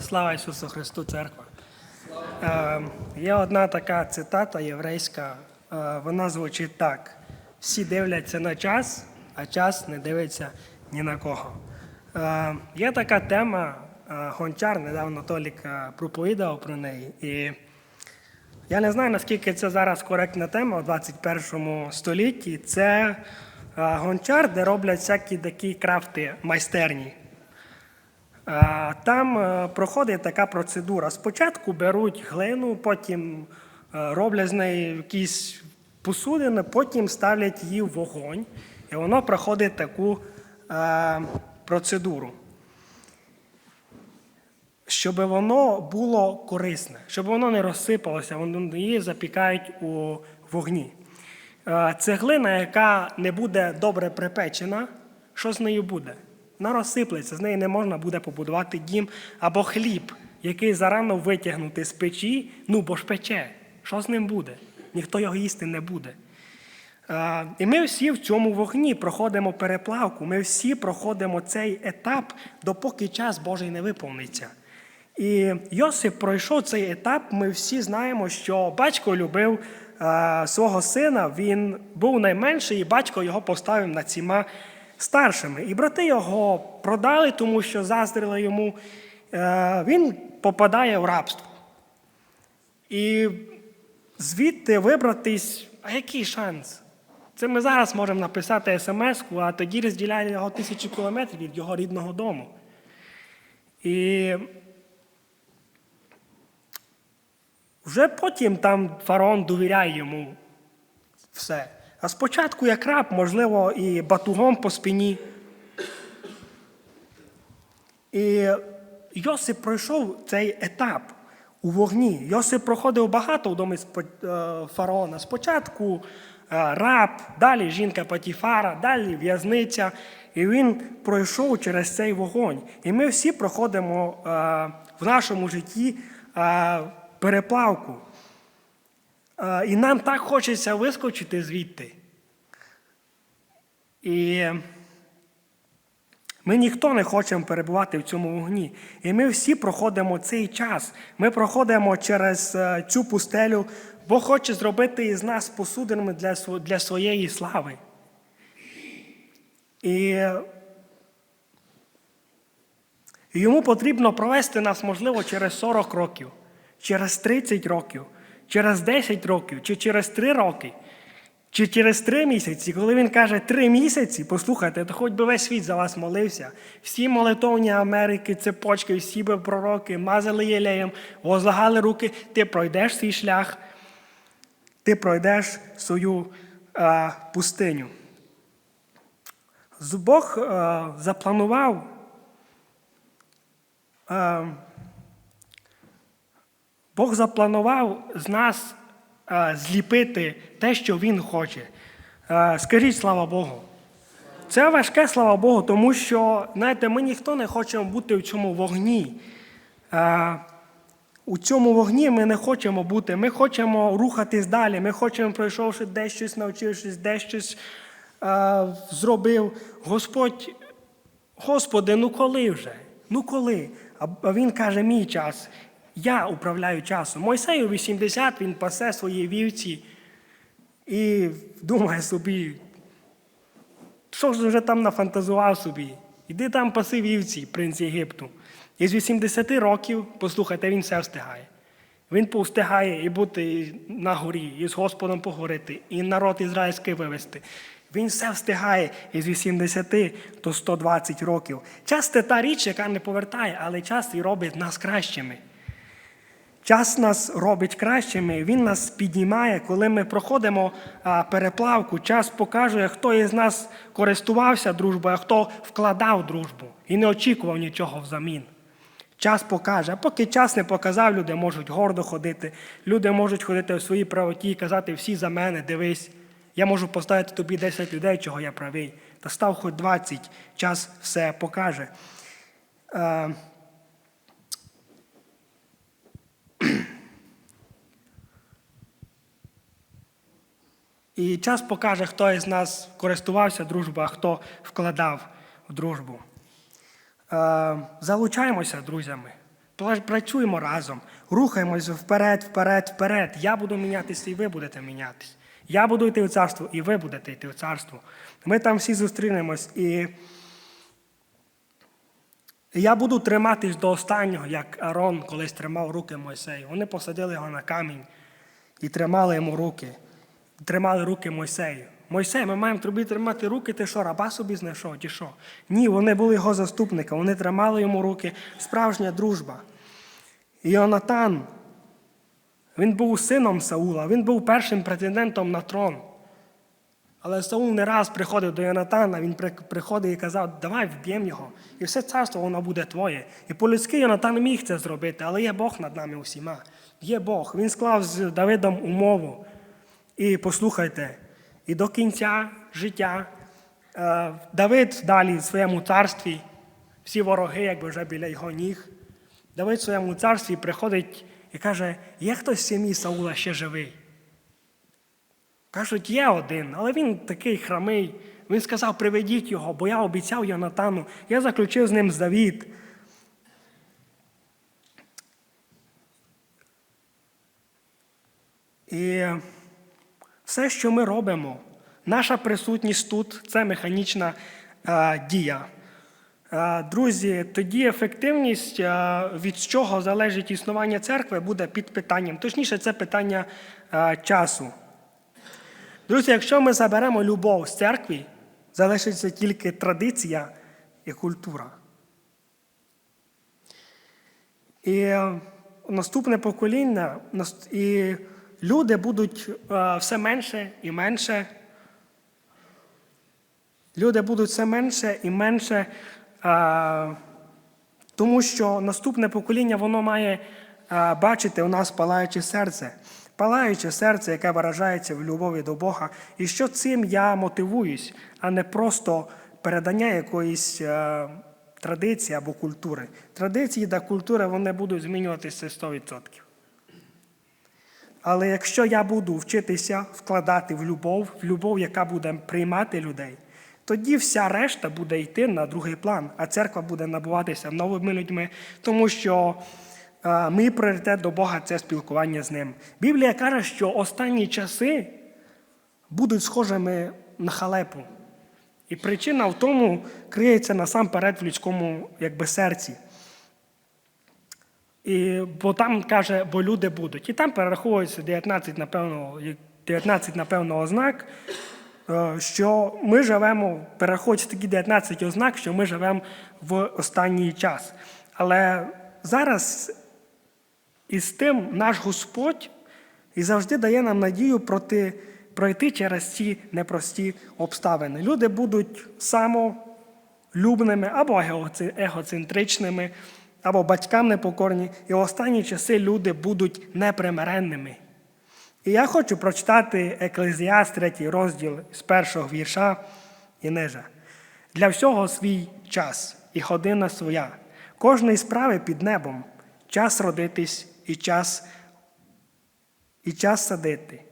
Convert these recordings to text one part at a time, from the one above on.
Слава Ісусу Христу, церква. Е, Є одна така цитата єврейська, е, вона звучить так: всі дивляться на час, а час не дивиться ні на кого. Е, Є така тема, гончар, недавно Толік проповідав про неї. І я не знаю, наскільки це зараз коректна тема у 21 столітті. Це гончар, де роблять всякі такі крафти майстерні. Е, Там е, проходить така процедура. Спочатку беруть глину, потім е, роблять з неї якісь посудини, потім ставлять її в вогонь, і воно проходить таку процедуру. Щоб воно було корисне, щоб воно не розсипалося, її запікають у вогні. Е, Цеглина, яка не буде добре припечена, що з нею буде? Вона розсиплеться, з неї не можна буде побудувати дім або хліб, який зарано витягнути з печі, ну бо ж пече. Що з ним буде? Ніхто його їсти не буде. Е, І ми всі в цьому вогні проходимо переплавку, ми всі проходимо цей етап, допоки час Божий не виповниться. І Йосип пройшов цей етап. Ми всі знаємо, що батько любив е, свого сина, він був найменший, і батько його поставив над всіма старшими. І брати його продали, тому що заздрили йому. Е, він попадає в рабство. І звідти вибратись, а який шанс? Це ми зараз можемо написати смс-ку, а тоді розділяє його тисячу кілометрів від його рідного дому. І вже потім там фараон довіряє йому все. А спочатку, як раб, можливо, і батугом по спині. І Йосип пройшов цей етап у вогні. Йосип проходив багато в домі е, фараона. Спочатку е, раб, далі жінка Патіфара, далі в'язниця. І він пройшов через цей вогонь. І ми всі проходимо е, в нашому житті переплавку. І нам так хочеться вискочити звідти. І ми ніхто не хочемо перебувати в цьому вогні. І ми всі проходимо цей час. Ми проходимо через е, цю пустелю, Бог хоче зробити із нас посудинами для, своєї слави. І йому потрібно провести нас, можливо, через 40 років, через 30 років, через 10 років, чи через 3 роки, чи через 3 місяці. Коли він каже 3 місяці, послухайте, то хоч би весь світ за вас молився. Всі молитовні Америки, цепочки, всі би пророки, мазали єлеєм, возлагали руки, ти пройдеш свій шлях, ти пройдеш свою е, пустиню. Бог е, запланував е, Бог запланував з нас е, зліпити те, що Він хоче. Е, Скажіть слава Богу. Це важке, слава Богу, тому що, знаєте, ми ніхто не хочемо бути в цьому вогні. Е, У цьому вогні ми не хочемо бути. Ми хочемо рухатись далі. Ми хочемо, пройшовши десь щось, навчившись, десь щось зробив. Господь, Господи, ну коли вже? Ну коли? А він каже, мій час. Я управляю часом. Мойсею 80, він пасе свої вівці і думає собі, що ж вже там нафантазував собі? Іди там паси вівці, принц Єгипту. І з 80 років, послухайте, він все встигає. Він повстигає і бути на горі, і з Господом поговорити, і народ ізраїльський вивести. Він все встигає із 80 до 120 років. Час це та річ, яка не повертає, але час і робить нас кращими. Час нас робить кращими, він нас піднімає, коли ми проходимо переплавку. Час показує, хто із нас користувався дружбою, а хто вкладав дружбу і не очікував нічого взамін. Час покаже. А поки час не показав, люди можуть гордо ходити, люди можуть ходити в своїй правоті і казати всі за мене, дивись. Я можу поставити тобі 10 людей, чого я правий. Та став хоч 20, час все покаже. Е, І час покаже, хто із нас користувався дружбою, а хто вкладав в дружбу. Е, Залучаємося друзями. Працюємо разом, рухаємось вперед, вперед, вперед. Я буду мінятися, і ви будете мінятись. Я буду йти в царство, і ви будете йти в царство. Ми там всі зустрінемось, і я буду триматись до останнього, як Арон колись тримав руки Мойсею. Вони посадили його на камінь і тримали йому руки. Тримали руки Мойсею. Мойсей, ми маємо тобі тримати руки, ти що, раба собі знайшов, чи що? Ні, вони були його заступниками, вони тримали йому руки, справжня дружба. І Йонатан, він був сином Саула, він був першим претендентом на трон. Але Саул не раз приходив до Йонатана, він при- приходив і казав, давай вб'ємо його, і все царство воно буде твоє. І по-людськи Йонатан міг це зробити, але є Бог над нами усіма. Є Бог. Він склав з Давидом умову. І послухайте, і до кінця життя е, Давид далі в своєму царстві, всі вороги, якби вже біля його ніг. Давид в своєму царстві приходить і каже, є хтось з сім'ї Саула ще живий. Кажуть, є один, але він такий храмий. Він сказав, приведіть його, бо я обіцяв Йонатану, я заключив з ним завіт. І все, що ми робимо, наша присутність тут це механічна е, дія. Е, друзі, тоді ефективність, е, від чого залежить існування церкви, буде під питанням. Точніше, це питання е, часу. Друзі, якщо ми заберемо любов з церкви, залишиться тільки традиція і культура. І е, наступне покоління, і люди будуть е, все менше і менше. Люди будуть все менше і менше, е, тому що наступне покоління воно має бачити у нас палаюче серце. Палаюче серце, яке виражається в любові до Бога. І що цим я мотивуюсь, а не просто передання якоїсь е, традиції або культури. Традиції та культури вони будуть змінюватися 100%. Але якщо я буду вчитися вкладати в любов, в любов, яка буде приймати людей, тоді вся решта буде йти на другий план, а церква буде набуватися новими людьми, тому що мій пріоритет до Бога це спілкування з ним. Біблія каже, що останні часи будуть схожими на халепу. І причина в тому криється насамперед в людському якби, серці. І, бо там каже, бо люди будуть. І там перераховується 19, напевно, 19, напевно, ознак, е, що ми живемо, перераховується такі 19 ознак, що ми живемо в останній час. Але зараз із тим наш Господь і завжди дає нам надію проти, пройти через ці непрості обставини. Люди будуть самолюбними або егоцентричними, або батькам непокорні, і в останні часи люди будуть непримиренними. І я хочу прочитати Еклезіаст, третій розділ з першого вірша і ниже. Для всього свій час і година своя, кожної справи під небом, час родитись і час, і час садити.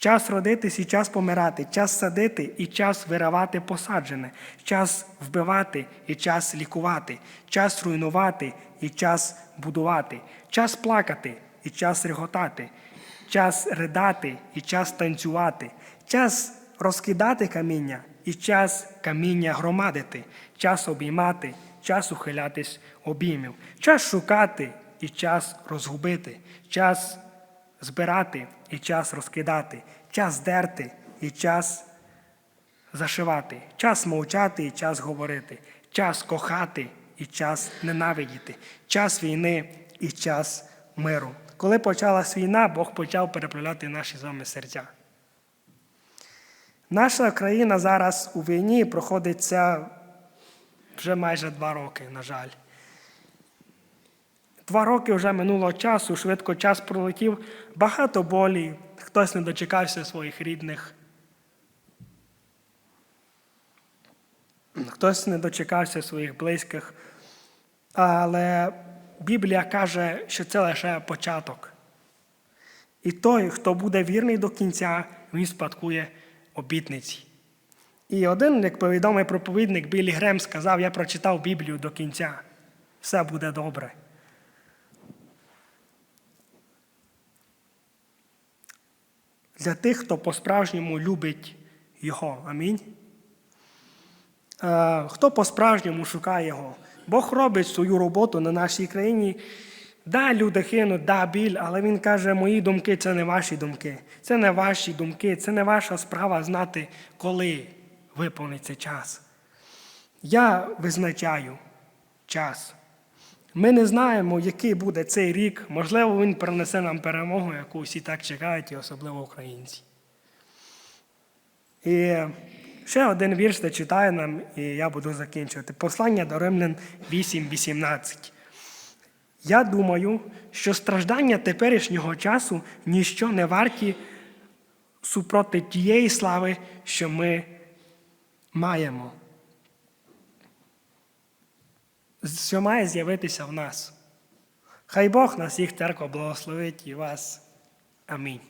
Час родитись і час помирати, час садити і час виривати посаджене, час вбивати і час лікувати, час руйнувати і час будувати, час плакати і час реготати, час ридати і час танцювати, час розкидати каміння і час каміння громадити, час обіймати, час ухилятись обіймів, час шукати і час розгубити, час збирати і час розкидати, час дерти і час зашивати, час мовчати і час говорити, час кохати і час ненавидіти, час війни і час миру. Коли почалась війна, Бог почав переправляти наші з вами серця. Наша країна зараз у війні проходить це вже майже два роки, на жаль. Два роки вже минуло часу, швидко час пролетів, багато болі, хтось не дочекався своїх рідних. Хтось не дочекався своїх близьких. Але Біблія каже, що це лише початок. І той, хто буде вірний до кінця, він спадкує обітниці. І один, як повідомий проповідник Білі Грем сказав, я прочитав Біблію до кінця. Все буде добре. Для тих, хто по-справжньому любить Його. Амінь. Е, Хто по-справжньому шукає Його? Бог робить свою роботу на нашій країні. Да, люди хинуть, да, біль, але він каже, мої думки це не ваші думки. Це не ваші думки, це не ваша справа знати, коли виповниться час. Я визначаю час. Ми не знаємо, який буде цей рік. Можливо, він принесе нам перемогу, яку всі так чекають, і особливо українці. І ще один вірш зачитаю нам, і я буду закінчувати. Послання до Римлян 8.18. Я думаю, що страждання теперішнього часу ніщо не варті супроти тієї слави, що ми маємо. Що має з'явитися в нас. Хай Бог нас їх церква благословить і вас. Амінь.